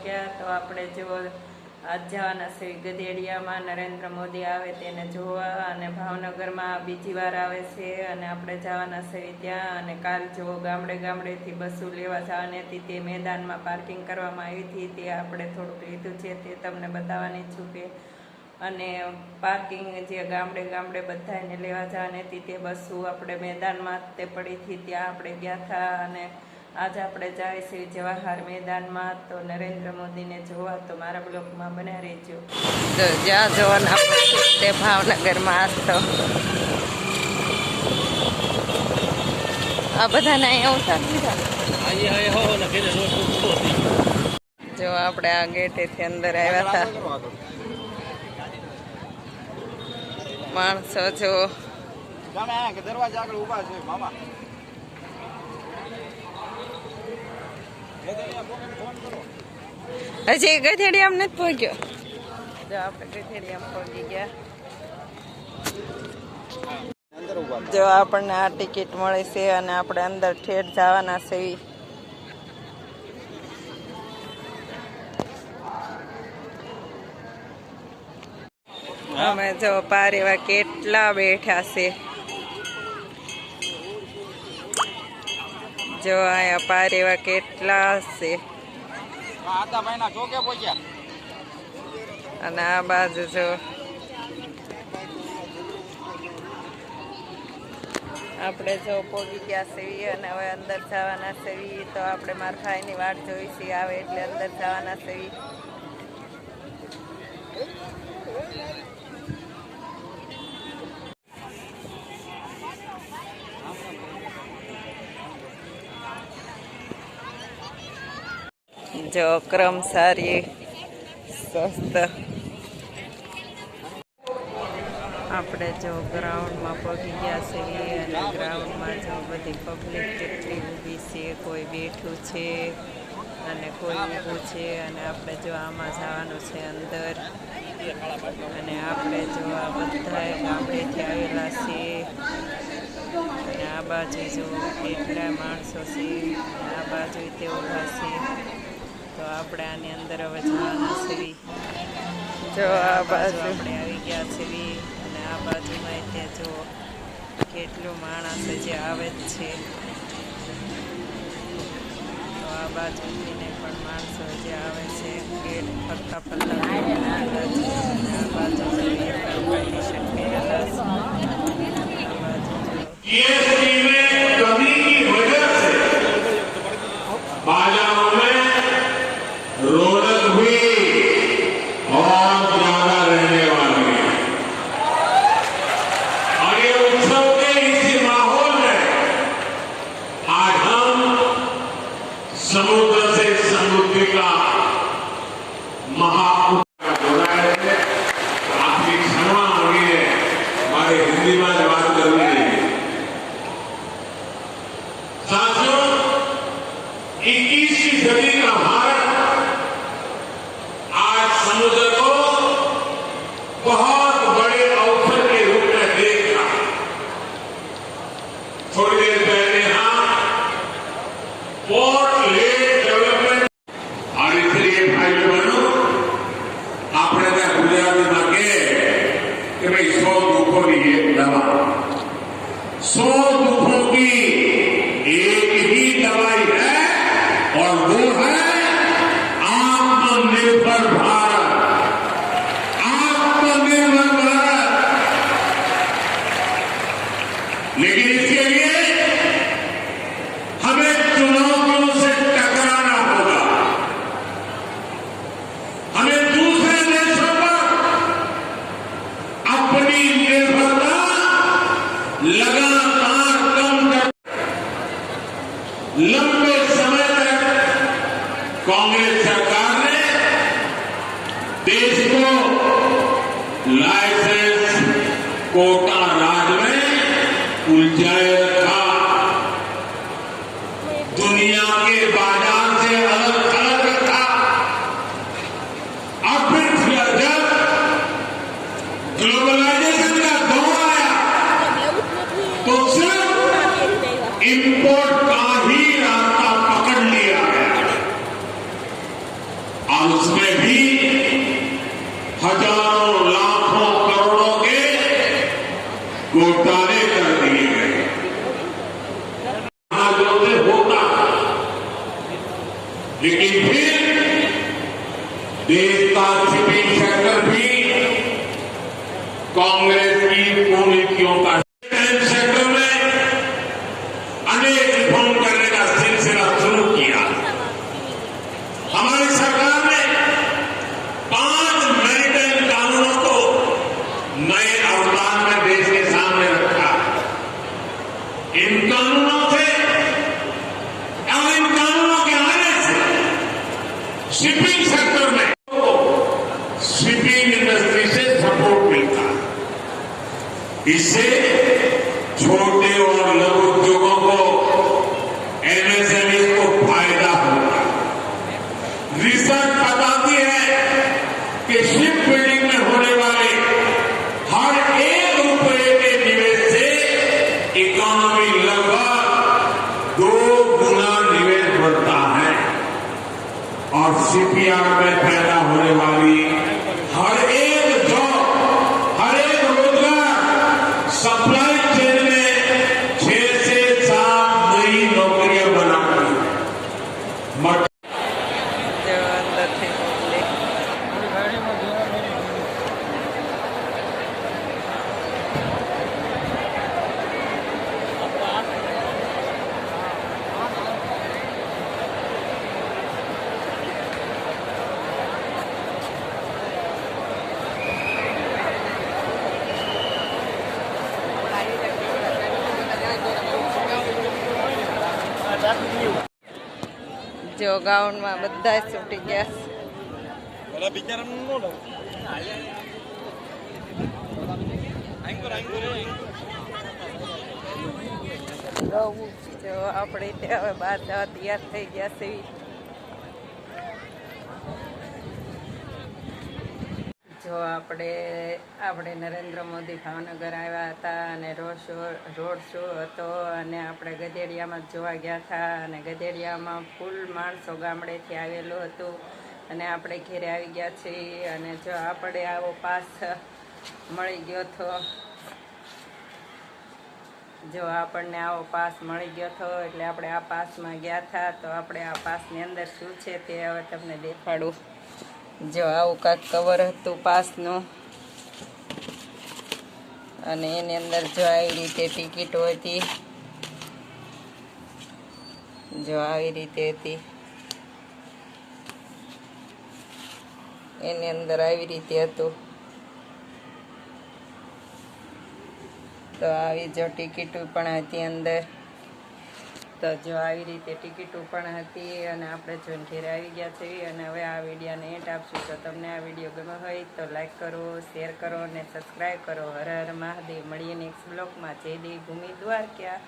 દ્વારકા તો આપણે જો આજ જવાના છે ગધેડિયામાં નરેન્દ્ર મોદી આવે તેને જોવા અને ભાવનગરમાં બીજી વાર આવે છે અને આપણે જવાના છે ત્યાં અને કાલ જો ગામડે ગામડેથી બસો લેવા જવાની હતી, તે મેદાનમાં પાર્કિંગ કરવામાં આવી હતી, તે આપણે થોડુંક લીધું છે, તે તમને બતાવવાની છું કે અને પાર્કિંગ જે ગામડે ગામડે બધાને લેવા જવાની હતી, તે બસો આપણે મેદાનમાં તે પડી હતી, ત્યાં આપણે ગયા હતા અને આજે આપણે જાય છે જવાહર મેદાનમાં. તો નરેન્દ્ર મોદીને જોવા તો મારા બ્લોગમાં બન્યા રહેજો. તો જ્યાં જવાના તે ભાવનગરમાં આજ તો. આ બધાને અહીંયા ઉતારી જો આપણે આ ગેટેથી અંદર આવ્યા હતા. માણસો જો. દરવાજા આગળ ઊભા છે મામા. હજી ગધેડી નથી પહોંચ્યો. પહોંચી ગયા. જો આપણને આ ટિકિટ મળે છે અને આપણે અંદર ઠેઠ જવાના છે. અમે જો પાર એવા કેટલા બેઠા છે. જો અહીંયા પાર એવા કેટલા છે. પહોંચ્યા. અને આ બાજુ જો. આપણે જો પોગી ગયા સેવી અને હવે અંદર જવાના સેવી તો આપણે મારા ભાઈની વાટ જોઈ છે આવે એટલે અંદર જવાના સેવી જો ક્રમ સારી, સ્વસ્થ. આપણે જો ગ્રાઉન્ડમાં પગી ગયા છીએ અને ગ્રાઉન્ડમાં જો બધી પબ્લિક કેટલી ઊભી છે, કોઈ બેઠું છે અને કોઈ ઊભું છે અને આપણે જો આમાં જવાનું છે અંદર. અને આપણે જો આ બધા ગામડેથી આવેલા છીએ. અને આ બાજુ જો કેટલા માણસો છે આ બાજુ તે ઊભા છે. તો આપણે આની અંદર હવે જવાના છીએ જો આ બાજુ આપણે આવી ગયા છીએ અને આ બાજુમાં ત્યાં જો કેટલું માણસ જે આવે જ છે. તો આ બાજુ જઈને પણ માણસો જે આવે છે. ગેટ ફરતા ફરતા આ બાજુ જોઈએ કન્ડિશન આ બાજુ देश को लाइसेंस कोटा राज में उलझाए घोटाले कर दिए गए शिपिंग सेक्टर में शिपिंग इंडस्ट्री से सपोर्ट मिलता है। इससे छोटे और लघु उद्योगों को एमएसएमई को फ़ायदा होगा। रिसर्च बताती है कि જો ગાઉનમાં બધા છૂટી ગયા જો આપણે હવે બહાર જવા તૈયાર થઈ ગયા છે જો આપણે આપણે નરેન્દ્ર મોદી ભાવનગર આવ્યા હતા અને રોડ શો રોડ શો હતો અને આપણે ગધેડિયામાં જોવા ગયા હતા અને ગધેડિયામાં ફૂલ માણસો ગામડેથી આવેલું હતું અને આપણે ઘેરે આવી ગયા છીએ અને જો આપણે આવો પાસ મળી ગયો હતો જો આપણને આવો પાસ મળી ગયો હતો એટલે આપણે આ પાસમાં ગયા હતા તો આપણે આ પાસની અંદર શું છે તે હવે તમને દેખાડું. જો આવું કાંઈક કવર હતું પાસનું. અને એની અંદર જો આવી રીતે ટિકિટો હતી. જો આવી રીતે હતી. એની અંદર આવી રીતે હતું. તો આવી જો ટિકિટો પણ હતી અંદર. તો જો આવી રીતે ટિકિટો પણ હતી અને આપણે જોઈને ઘેરે આવી ગયા છીએ અને હવે આ વિડીયોને એન્ટ આપશું. તો તમને આ વીડિયો ગમ્યો હોય તો લાઈક કરો, શેર કરો અને સબસ્ક્રાઈબ કરો. હર હર મહાદેવ. મળીએ નેક્સ્ટ બ્લોગમાં. જય દેવ ભૂમિ દ્વારકા.